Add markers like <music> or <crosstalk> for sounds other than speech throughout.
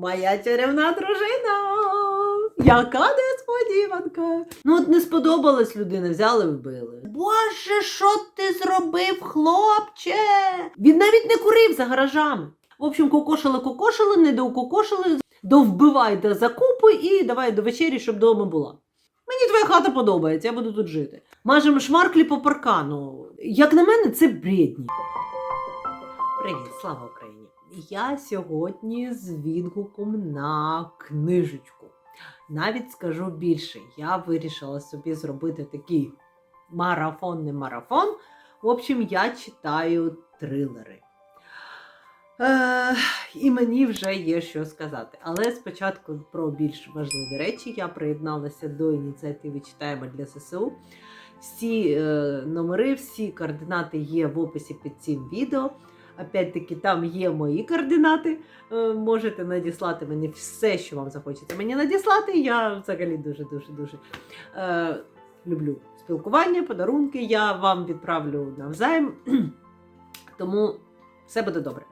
Моя чарівна дружина. Яка несподіванка. Ну, от не сподобалась людина, взяли вбили. Боже, що ти зробив, хлопче? Він навіть не курив за гаражами. В общем, кокошили, кокошили, не доукокошили, довбивай до закупи і давай до вечері, щоб вдома була. Мені твоя хата подобається, я буду тут жити. Мажемо шмарклі по паркану. Як на мене, це бредні. Привіт, слава! Я сьогодні з відгуком на книжечку. Навіть скажу більше, я вирішила собі зробити такий марафонний марафон. В общем, я читаю трилери. Е, і мені вже є що сказати. Але спочатку про більш важливі речі я приєдналася до ініціативи Читаємо для ССУ. Всі е, номери, всі координати є в описі під цим відео. Опять-таки, там є мої координати. Е, можете надіслати мені все, що вам захочеться мені надіслати. Я взагалі дуже-дуже дуже е, люблю спілкування, подарунки. Я вам відправлю навзаєм. <clears throat> Тому все буде добре.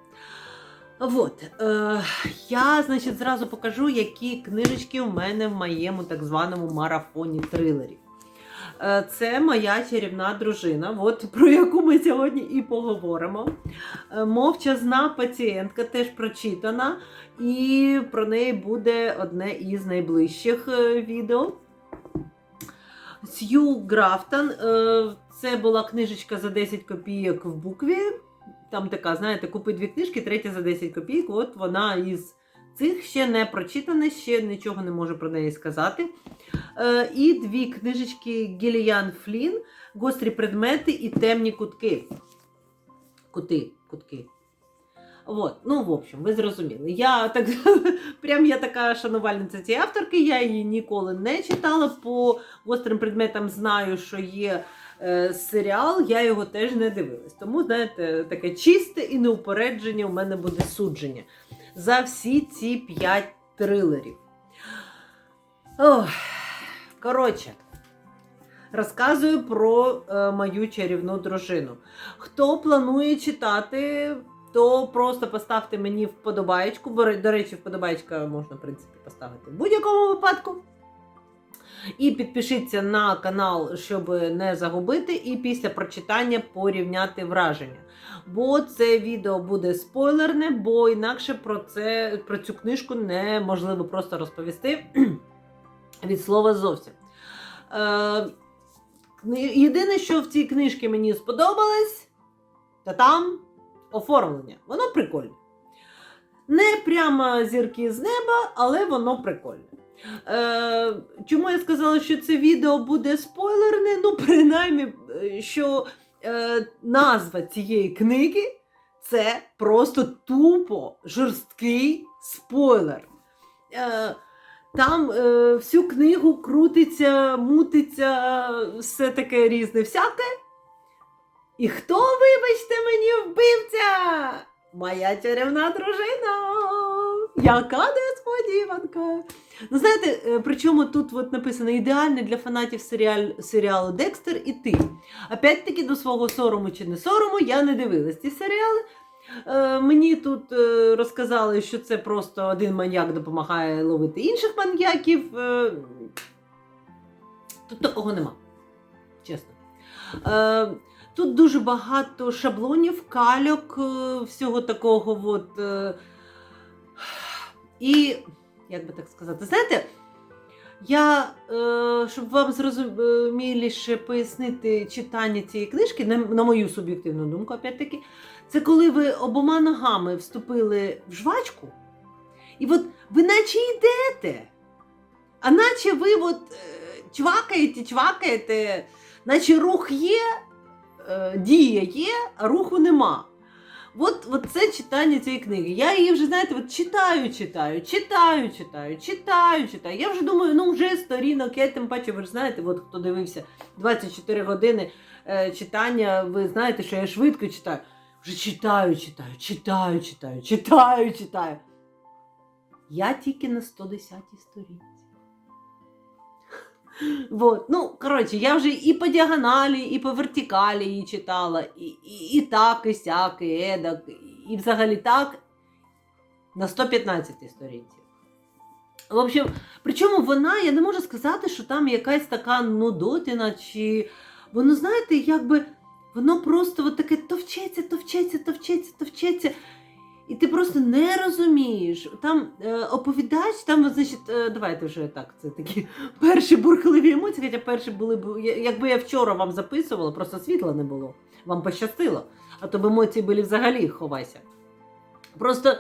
Вот, е, я, значить, зразу покажу, які книжечки у мене в моєму так званому марафоні трилерів. Е, Це моя чарівна дружина, от про яку ми сьогодні і поговоримо. Е, Мовчазна пацієнтка теж прочитана, і про неї буде одне із найближчих е, відео. Сью Графтон. Це була книжечка за 10 копійок в букві. Там така, знаєте, купи дві книжки, третя за 10 копійок. От вона із цих ще не прочитана, ще нічого не можу про неї сказати. Е, і дві книжечки Гіліян Флін, Гострі предмети і темні кутки. Кути, кутки. Вот, ну, в общем, ви зрозуміли. Я так <laughs> прям я така шанувальниця цієї авторки, я її ніколи не читала. По гострим предметам знаю, що є е, серіал, я його теж не дивилась. Тому, знаєте, таке чисте і неупередження у мене буде судження за всі ці п'ять трилерів. Ох, коротше, розказую про е, мою чарівну дружину. Хто планує читати, то просто поставте мені вподобаєчку. Бо, до речі, вподобаєчка можна, в принципі, поставити в будь-якому випадку. І підпишіться на канал, щоб не загубити, і після прочитання порівняти враження. Бо це відео буде спойлерне, бо інакше про це про цю книжку неможливо просто розповісти від слова зовсім. Е, єдине, що в цій книжці мені сподобалось, та там оформлення. Воно прикольне. Не прямо зірки з неба, але воно прикольне. Е, чому я сказала, що це відео буде спойлерне? Ну, принаймні, е, що е, назва цієї книги це просто тупо жорсткий спойлер. Е, там е, всю книгу крутиться, мутиться, все таке різне всяке. І хто, вибачте мені, вбивця? Моя чарівна дружина. Яка несподіванка. Ну, знаєте, е, причому тут от написано ідеальний для фанатів серіаль, серіалу Декстер і ти. Опять-таки, до свого сорому чи не сорому, я не дивилась ці серіали. Е, мені тут е, розказали, що це просто один маньяк допомагає ловити інших маньяків. Е, тут такого нема. Чесно. Тут дуже багато шаблонів, кальок, всього такого. От, і, як би так сказати, знаєте, я, е, щоб вам зрозуміліше пояснити читання цієї книжки, на, мою суб'єктивну думку, опять-таки, це коли ви обома ногами вступили в жвачку, і от ви наче йдете, а наче ви от е, чвакаєте, чвакаєте, наче рух є, е, дія є, а руху нема. От, от це читання цієї книги. Я її вже, знаєте, от читаю, читаю, читаю, читаю, читаю, читаю. Я вже думаю, ну вже сторінок, я тим паче, ви ж знаєте, от хто дивився 24 години е, читання, ви знаєте, що я швидко читаю. Вже читаю, читаю, читаю, читаю, читаю, читаю. Я тільки на 110 сторінці. Вот. Ну, коротше, я вже і по діагоналі, і по вертикалі її читала, і, і, і так, і сяк, і едак, і взагалі так. на 115 сторінці. В общем, причому вона, я не можу сказати, що там якась така нудотина, чи воно, знаєте, якби воно просто от таке товчеться, товчеться, товчеться, товчеться. І ти просто не розумієш. Там е, оповідач, там, значить, е, давайте вже так, це такі <laughs> перші бурхливі емоції, хоча перші були б, якби я вчора вам записувала, просто світла не було. Вам пощастило. А то б емоції були взагалі ховайся. Просто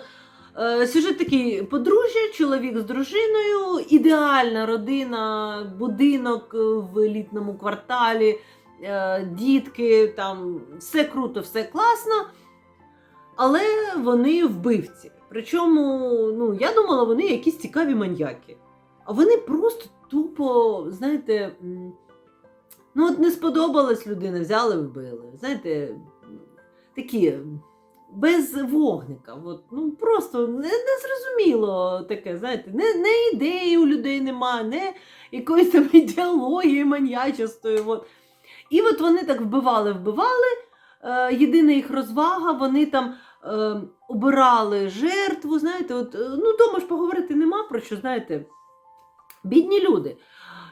е, сюжет такий подружжя, чоловік з дружиною, ідеальна родина, будинок е, в елітному кварталі, е, дітки, там все круто, все класно. Але вони вбивці. Причому, ну, я думала, вони якісь цікаві маньяки. А вони просто тупо, знаєте, ну от не сподобалась людина, взяли, вбили. Знаєте, такі без вогника. От, ну просто не, не зрозуміло таке, знаєте, не, не ідеї у людей немає, не якоїсь там ідеології маньячистої. От. І от вони так вбивали, вбивали. Е, єдина їх розвага, вони там е, обирали жертву. Знаєте, от, е, ну дома ж поговорити нема про що, знаєте, бідні люди.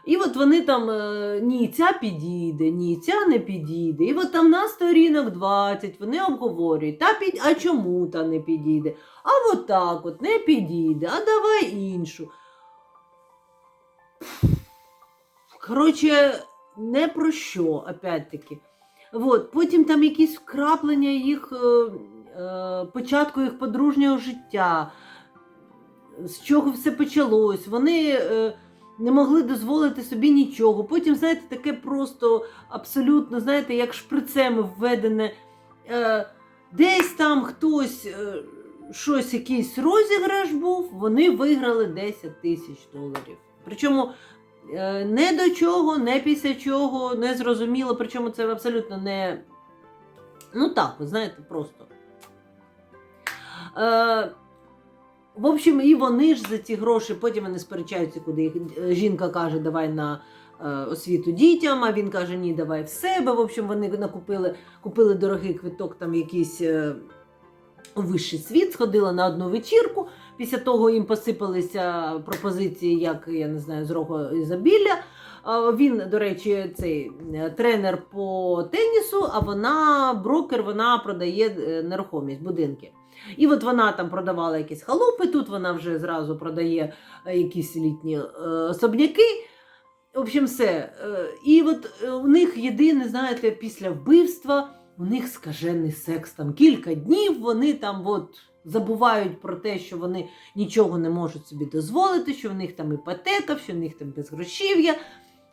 І от вони там е, ні, ця підійде, ні, ця не підійде. І от там на сторінок 20 вони обговорюють, та під... а чому та не підійде? А от так от не підійде, а давай іншу. Коротше, не про що, опять-таки. От, потім там якісь вкраплення їх е, початку їх подружнього життя, з чого все почалось. Вони е, не могли дозволити собі нічого. Потім, знаєте, таке просто абсолютно, знаєте, як шприцем введене. Е, десь там хтось, е, щось, якийсь розіграш був, вони виграли 10 тисяч доларів. Причому Е, Не до чого, не після чого, не зрозуміло, причому це абсолютно не. Ну так, ви знаєте, просто. Е, в общем, і вони ж за ці гроші, потім вони сперечаються, куди їх. е, Жінка каже, давай на е, освіту дітям, а він каже, ні, давай в себе. В общем, вони накупили купили дорогий квиток, там якийсь е, у вищий світ, сходили на одну вечірку. Після того їм посипалися пропозиції, як я не знаю, з рогу Ізобілля. Він, до речі, цей е, тренер по тенісу, а вона брокер, вона продає е, нерухомість, будинки. І от вона там продавала якісь халупи, тут вона вже зразу продає е, якісь літні особняки. В общем, все. І от у них єдине, знаєте, після вбивства у них скажений секс. Там кілька днів вони там от забувають про те, що вони нічого не можуть собі дозволити, що в них там іпотека, що в них там безгрошів'я.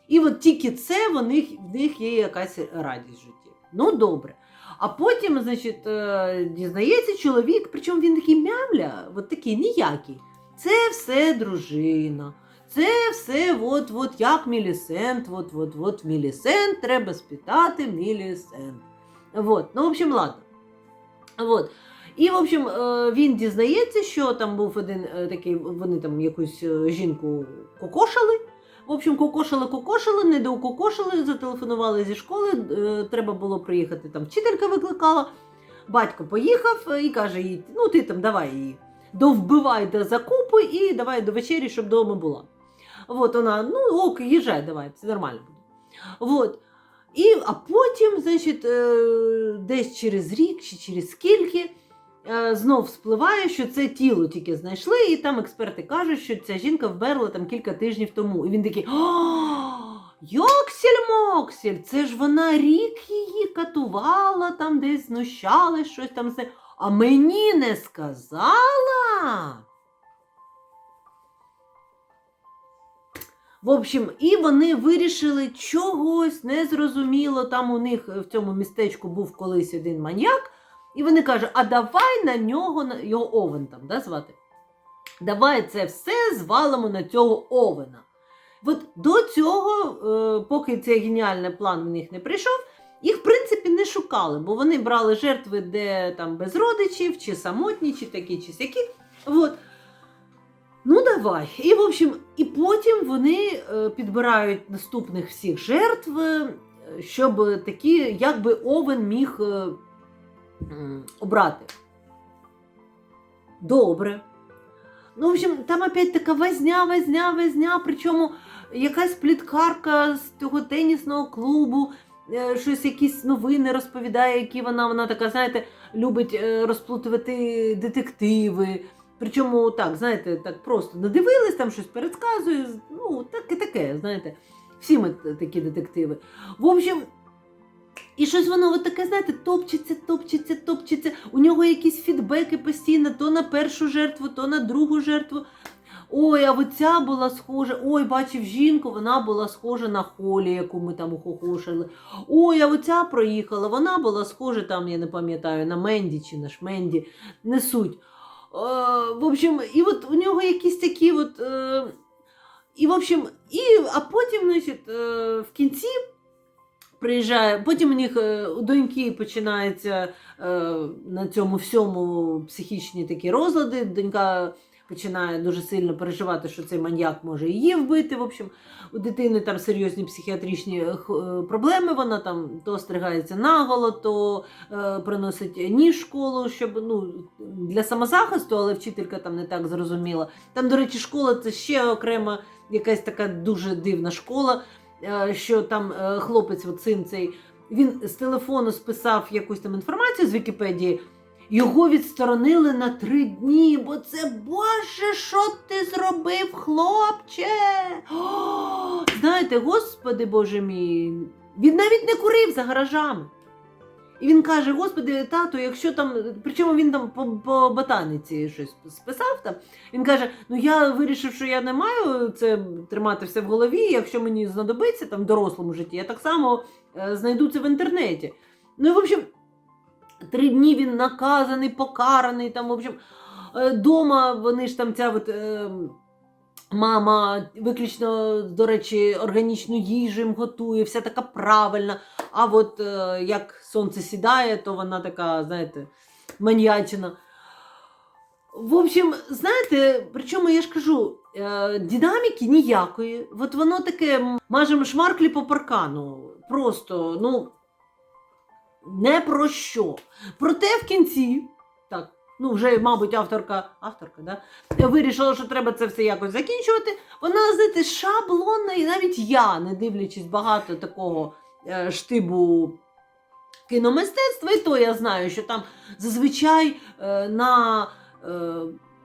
І от тільки це в них, в них є якась радість в житті. Ну, добре. А потім, значить, е, дізнається чоловік, причому він такий мямля, от такий ніякий. Це все дружина. Це все от, от як Мілісент, от, от, от Мілісент, треба спитати Мілісент. Вот. Ну, в общем, ладно. Вот. І, в общем, е, він дізнається, що там був один е, такий, вони там якусь жінку кокошали. В общем, кокошили, кокошили, не доукокошили, зателефонували зі школи. е, Треба було приїхати, там вчителька викликала. Батько поїхав і каже їй: ну ти там давай її довбивай до закупи і давай до вечері, щоб вдома була. От вона, ну ок, їжджай, давай, все нормально буде. От. І, а потім, значить, е, десь через рік чи через скільки знов спливає, що це тіло тільки знайшли, і там експерти кажуть, що ця жінка вмерла там кілька тижнів тому. І він такий: Йоксель-моксель, це ж вона рік її катувала, там десь знущалась, щось там. нею. А мені не сказала. В общем, і вони вирішили чогось незрозуміло. Там у них в цьому містечку був колись один маньяк, і вони кажуть: а давай на нього, його Овен там, да, звати? Давай це все звалимо на цього Овена. От до цього, е, поки цей геніальний план в них не прийшов, їх, в принципі, не шукали, бо вони брали жертви, де там без родичів, чи самотні, чи такі, чи сякі. От. Ну, давай. І, в общем, і потім вони е, підбирають наступних всіх жертв, е, щоб такі, якби Овен міг обрати. Добре. Ну, в общем, там опять така возня, возня, возня, причому якась пліткарка з того тенісного клубу, е, щось якісь новини розповідає, які вона, вона така, знаєте, любить е, розплутувати детективи. Причому так, знаєте, так просто надивились, там щось пересказує. Ну, так і таке, знаєте. Всі ми такі детективи. В общем, і щось воно таке, знаєте, топчеться, топчеться, топчеться. У нього якісь фідбеки постійно то на першу жертву, то на другу жертву. Ой, а оця була схожа. Ой, бачив жінку, вона була схожа на холі, яку ми там ухохошили. Ой, а оця проїхала, вона була схожа там, я не пам'ятаю, на Менді чи на Шменді. Не суть. Е, в общем, і от у нього якісь такі от. Е, і, в общем, і, а потім, значить, е, в кінці приїжджає, потім у них е, у доньки починається е, на цьому всьому психічні такі розлади. Донька починає дуже сильно переживати, що цей маньяк може її вбити. В общем, у дитини там серйозні психіатричні е, проблеми. Вона там то стригається наголо, то приносить ніж школу, щоб ну, для самозахисту, але вчителька там не так зрозуміла. Там, до речі, школа це ще окрема якась така дуже дивна школа, що там е, хлопець, от цей, він з телефону списав якусь там інформацію з Вікіпедії. Його відсторонили на три дні, бо це Боже, що ти зробив, хлопче? О, знаєте, господи Боже мій, він навіть не курив за гаражами. І він каже: Господи, тату, якщо там, причому він там по, по ботаниці щось списав там. Він каже: Ну я вирішив, що я не маю це тримати все в голові. Якщо мені знадобиться там в дорослому житті, я так само е, знайду це в інтернеті. Ну і в общем, три дні він наказаний, покараний. Там, в общем, е, дома вони ж там ця от. Мама виключно, до речі, органічну їжу їм готує, вся така правильна. А от е, як сонце сідає, то вона така, знаєте, маньячина. В общем, знаєте, причому я ж кажу, е, динаміки ніякої. От воно таке м, мажем шмарклі по паркану. Просто, ну, не про що. Проте в кінці, ну вже, мабуть, авторка, авторка, да, вирішила, що треба це все якось закінчувати. Вона, знаєте, шаблонна, і навіть я, не дивлячись багато такого е, штибу кіномистецтва, і то я знаю, що там зазвичай е, на.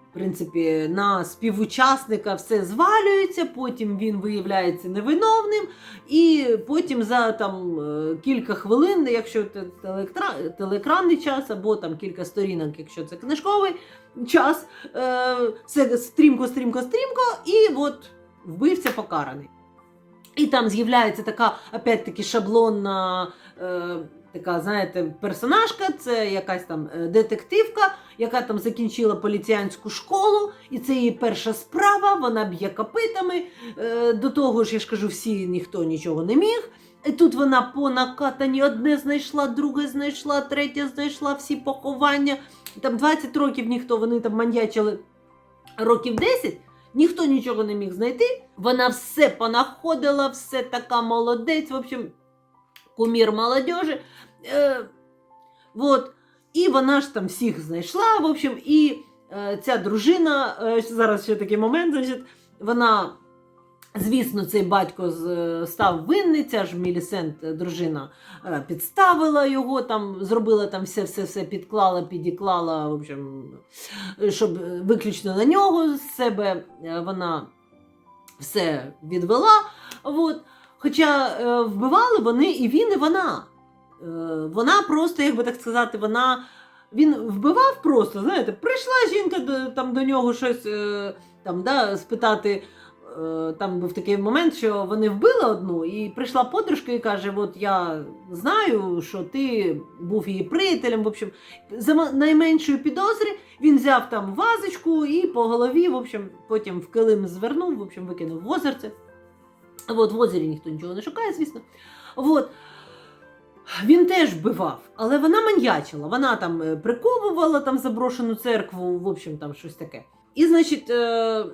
В принципі, на співучасника все звалюється, потім він виявляється невиновним, і потім за там е, кілька хвилин, якщо це телеекранний час, або там кілька сторінок, якщо це книжковий час, е, все стрімко, стрімко, стрімко, і от вбивця покараний. І там з'являється така, опять-таки, шаблонна. Е, Така, знаєте, персонажка, це якась там е, детективка, яка там закінчила поліціянську школу, і це її перша справа, вона б'є копитами. Е, До того ж, я ж кажу, всі ніхто нічого не міг. І тут вона по накатані одне знайшла, друге знайшла, третє знайшла, всі поховання. Там 20 років ніхто, вони там маньячили років 10, ніхто нічого не міг знайти. Вона все понаходила, все така молодець. В общем, кумір молодежі. Е, вот. І вона ж там всіх знайшла. В общем, і е, ця дружина, е, зараз ще такий момент, значить, вона, звісно, цей батько з- став винний, ця ж Мілісент, е, дружина, е, підставила його, там, зробила там все, все, все підклала, підіклала, в общем, щоб виключно на нього з себе е, вона все відвела. Вот. Хоча е, вбивали вони і він, і вона. Е, вона просто, як би так сказати, вона. Він вбивав просто, знаєте, прийшла жінка до, там, до нього щось е, там, да, спитати. Там був такий момент, що вони вбили одну, і прийшла подружка і каже: От я знаю, що ти був її приятелем. В общем, за найменшої підозри він взяв там вазочку і по голові, в общем, потім в килим звернув, в общем, викинув в озерце. От, в озері ніхто нічого не шукає, звісно. От. Він теж вбивав, але вона маньячила. Вона там е, приковувала там заброшену церкву, в общем, там щось таке. І, значить, е,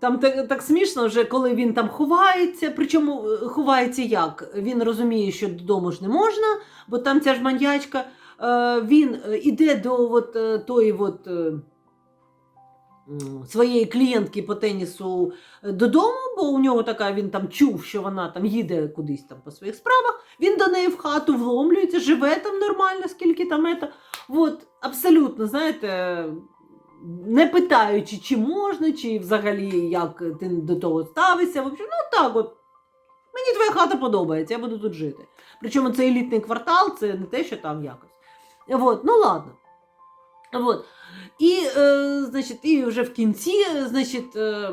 там так, так смішно, вже коли він там ховається. Причому е, ховається як? Він розуміє, що додому ж не можна, бо там ця ж маньячка. Він іде до от, тої от, своєї клієнтки по тенісу е, додому, бо у нього така він там чув, що вона там їде кудись там по своїх справах. Він до неї в хату вломлюється, живе там нормально, скільки там ета. От, абсолютно, знаєте, не питаючи, чи можна, чи взагалі як ти до того ставишся. В общем, ну так от. Мені твоя хата подобається, я буду тут жити. Причому це елітний квартал, це не те, що там якось. От, ну ладно. От. І, е, значить, і вже в кінці, значить, е,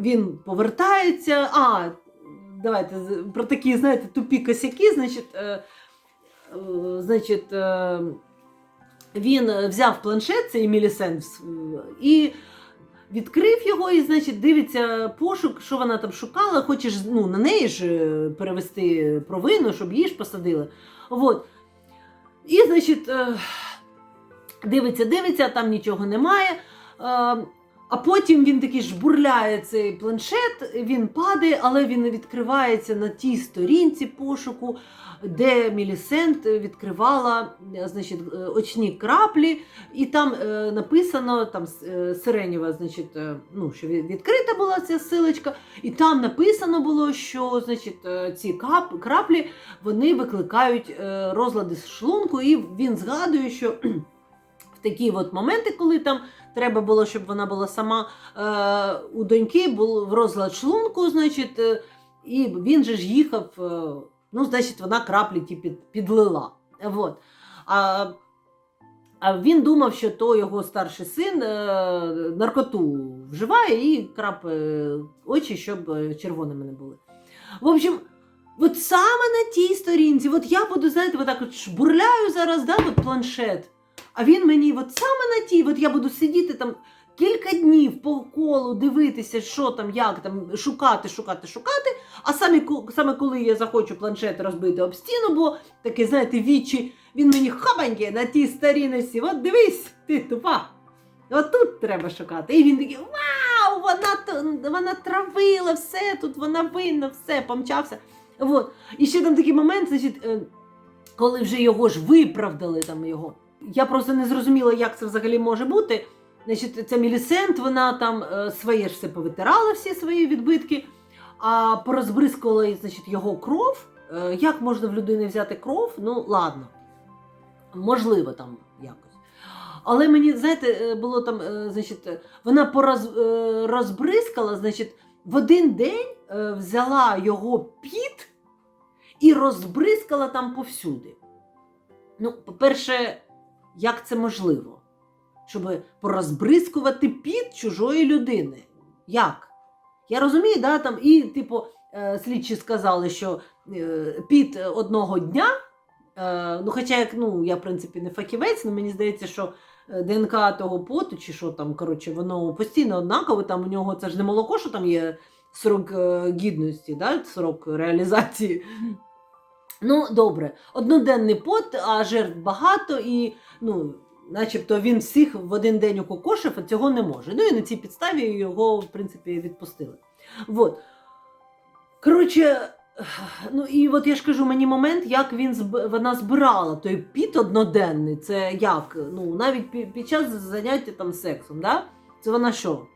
він повертається. А, давайте про такі, знаєте, тупі косяки, значить, е, е, значить, е, він взяв планшет, цей Мілісенс, і відкрив його, і, значить, дивиться пошук, що вона там шукала, хоче ж ну, на неї ж е, перевести провину, щоб її ж посадили. От. І, значить, е, дивиться, дивиться, там нічого немає. Е, А потім він такий жбурляє цей планшет, він падає, але він відкривається на тій сторінці пошуку, де Мілісент відкривала е, значить, е, очні краплі, і там написано там Сиренєва, значить, ну, що відкрита була ця силочка, і там написано було, що значить, ці краплі вони викликають розлади шлунку, і він згадує, що такі от моменти, коли там треба було, щоб вона була сама е, у доньки, був розлад шлунку, значить, е, і він же ж їхав, е, ну, значить, вона краплі ті під, підлила. Вот. А, а він думав, що то його старший син е, наркоту вживає і крапає очі, щоб е, червоними не були. В общем, от саме на тій сторінці, от я буду, знаєте, отак от шбурляю зараз, да, от планшет. А він мені, от саме на тій, от я буду сидіти там кілька днів по колу, дивитися, що там, як там, шукати, шукати, шукати. А саме, саме коли я захочу планшет розбити об стіну, бо таке, знаєте, вічі, він мені хабаньки на тій сторінці, от дивись, ти тупа. От тут треба шукати. І він такий, вау, вона, вона травила все, тут вона винна, все, помчався. От. І ще там такий момент, значить, е, коли вже його ж виправдали там його. Я просто не зрозуміла, як це взагалі може бути. Значить, ця Мілісент, вона там е, своє ж все повитирала, всі свої відбитки, а порозбризкувала значить, його кров. Е, як можна в людини взяти кров? Ну, ладно. Можливо, там якось. Але мені, знаєте, е, було там, значить, вона пороз, значить, в один день взяла його піт і розбризкала там повсюди. Ну, по-перше, як це можливо? Щоб порозбризкувати піт чужої людини. Як? Я розумію, да, там, і, типу, е, слідчі сказали, що е, піт одного дня. Е, ну, хоча, як ну, я, в принципі, не фахівець, але мені здається, що ДНК того поту, чи що там, коротше, воно постійно однакове, там у нього це ж не молоко, що там є срок гідності, да? срок реалізації. Ну, добре, одноденний пот, а жертв багато, і ну, начебто він всіх в один день укокошив, а цього не може. Ну і на цій підставі його, в принципі, відпустили. Вот. Коротше, ну і от я ж кажу, мені момент, як він вона збирала той піт одноденний. Це як? Ну, навіть під час заняття там сексом, да? Це вона що?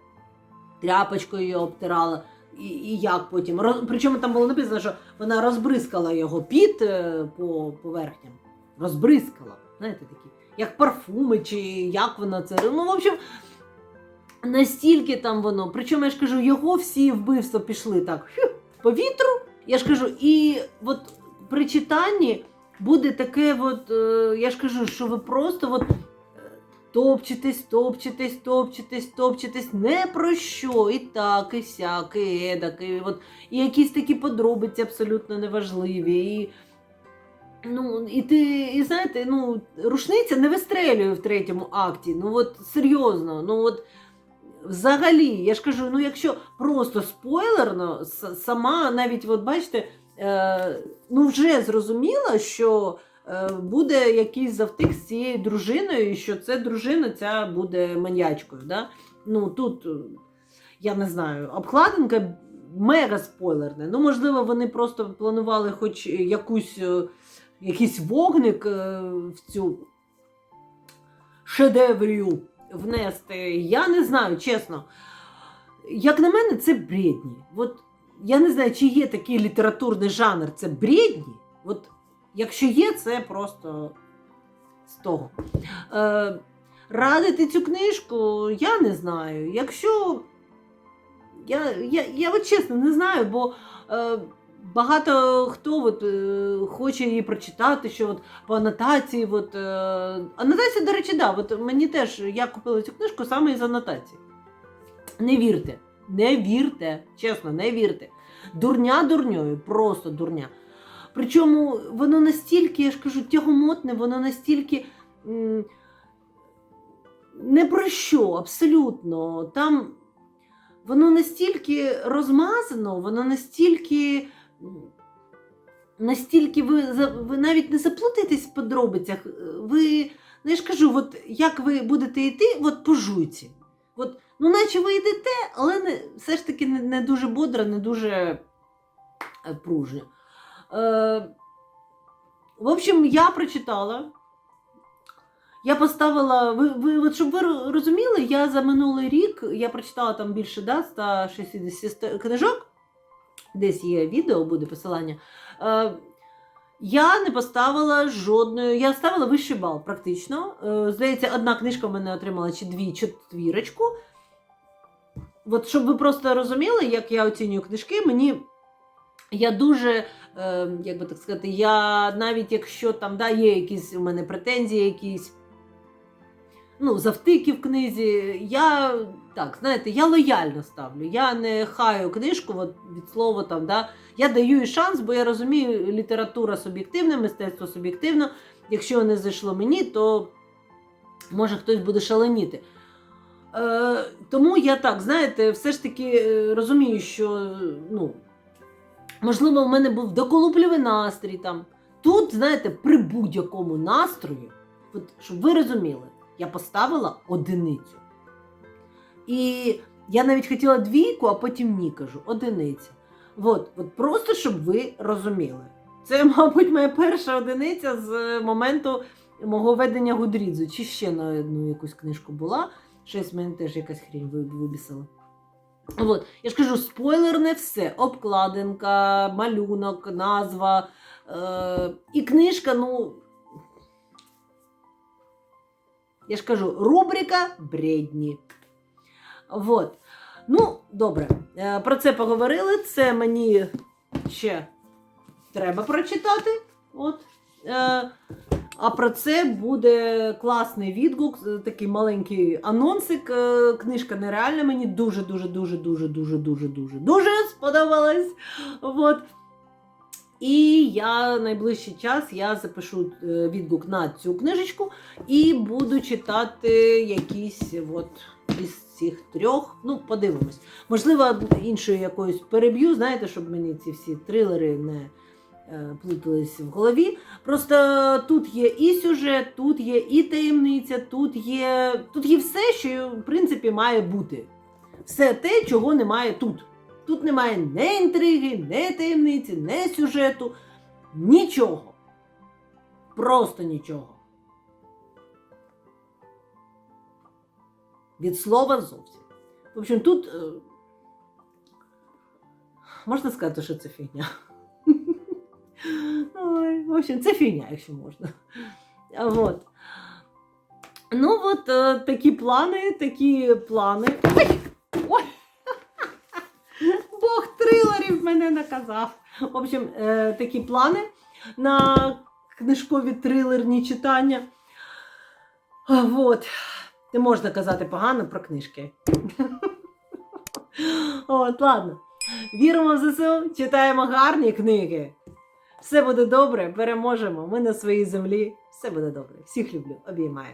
Тряпочкою її обтирала. І, і як потім? Роз... Причому там було написано, що вона розбризкала його піт е, по поверхням. Розбризкала. Знаєте, такі, як парфуми, чи як вона це. Ну, в общем, настільки там воно. Причому я ж кажу, його всі вбивства пішли так по вітру. Я ж кажу, і от при читанні буде таке, от, е, я ж кажу, що ви просто от, топчетесь, топчетесь, топчетесь, топчетесь, не про що, і так, і сяк, і едак, і, от, і якісь такі подробиці абсолютно неважливі. І, ну, і ти, і знаєте, ну, рушниця не вистрелює в третьому акті. Ну от серйозно, ну от. Взагалі, я ж кажу, ну якщо просто спойлерно, сама навіть, от бачите, е, ну вже зрозуміла, що буде якийсь завтик з цією дружиною, і що це дружина ця буде маньячкою. Да? Ну тут, е, я не знаю, обкладинка мега спойлерна. Ну, можливо, вони просто планували хоч якусь, е, якийсь вогник е, в цю шедеврію внести. Я не знаю, чесно. Як на мене, це бредні. От я не знаю, чи є такий літературний жанр, це бредні. От якщо є, це просто з того. Е, радити цю книжку, я не знаю. Якщо. Я, я, я от чесно не знаю, бо е, багато хто от, е, хоче її прочитати, що от по анотації. От, е, анотація, до речі, да, от мені теж я купила цю книжку саме із анотації. Не вірте, не вірте, чесно, не вірте. Дурня дурньою, просто дурня. Причому воно настільки, я ж кажу, тягомотне, воно настільки. не про що, абсолютно. Там воно настільки розмазано, воно настільки. Настільки ви, ви навіть не заплутаєтесь в подробицях. Ви, ну я ж кажу, от як ви будете йти, от по жуйці. От, ну, наче ви йдете, але не, все ж таки не, не дуже бодро, не дуже е, пружньо. Е, в общем, я прочитала. Я поставила, ви, ви, от щоб ви розуміли, я за минулий рік я прочитала там більше да, 160 книжок. Десь є відео, буде посилання. Е, я не поставила жодної. Я ставила вищий бал, практично. Е, здається, одна книжка в мене отримала чи дві четвірочку. От щоб ви просто розуміли, як я оцінюю книжки, мені я дуже, е, як би так сказати, я навіть якщо там да, є якісь у мене претензії, якісь ну, завтики в книзі, я так, знаєте, я лояльно ставлю. Я не хаю книжку от, від слова там, да. Я даю їй шанс, бо я розумію, література суб'єктивна, мистецтво суб'єктивно. Якщо не зайшло мені, то може хтось буде шаленіти. Е, тому я так, знаєте, все ж таки е, розумію, що ну, можливо, в мене був доколупливий настрій там. Тут, знаєте, при будь-якому настрої, от, щоб ви розуміли, я поставила одиницю. І я навіть хотіла двійку, а потім ні кажу, одиниця. От, от просто щоб ви розуміли. Це, <laughs> мабуть, моя перша одиниця з моменту мого ведення Гудрідзу. Чи ще на одну якусь книжку була. Щось мене теж якась хрінь вибісила. От, я ж кажу, спойлер не все. Обкладинка, малюнок, назва. Е- і книжка, ну. Я ж кажу, рубрика бредні. Вот. Ну, добре, е, про це поговорили. Це мені ще треба прочитати. От. Е, а про це буде класний відгук, е, такий маленький анонсик. Е, Книжка нереальна. Мені дуже, дуже, дуже, дуже, дуже, дуже, дуже, сподобалась. От. І я найближчий час я запишу е, відгук на цю книжечку і буду читати якісь от із цих трьох. Ну, подивимось. Можливо, іншою якоюсь переб'ю, знаєте, щоб мені ці всі трилери не плутались в голові. Просто тут є і сюжет, тут є і таємниця, тут є, тут є все, що в принципі має бути. Все те, чого немає тут. Тут немає не інтриги, не таємниці, не сюжету, нічого. Просто нічого. Від слова зовсім. В общем, тут е, можна сказати, що це фігня. Ой, в общем, це фігня, якщо можна. А Вот. Ну, от е, такі плани, такі плани. Ой! Ой! Бог трилерів мене наказав. В общем, е, такі плани на книжкові трилерні читання. А, Вот. Не можна казати погано про книжки. От, ладно. Віримо в ЗСУ, читаємо гарні книги. Все буде добре, переможемо. Ми на своїй землі. Все буде добре. Всіх люблю, обіймаю.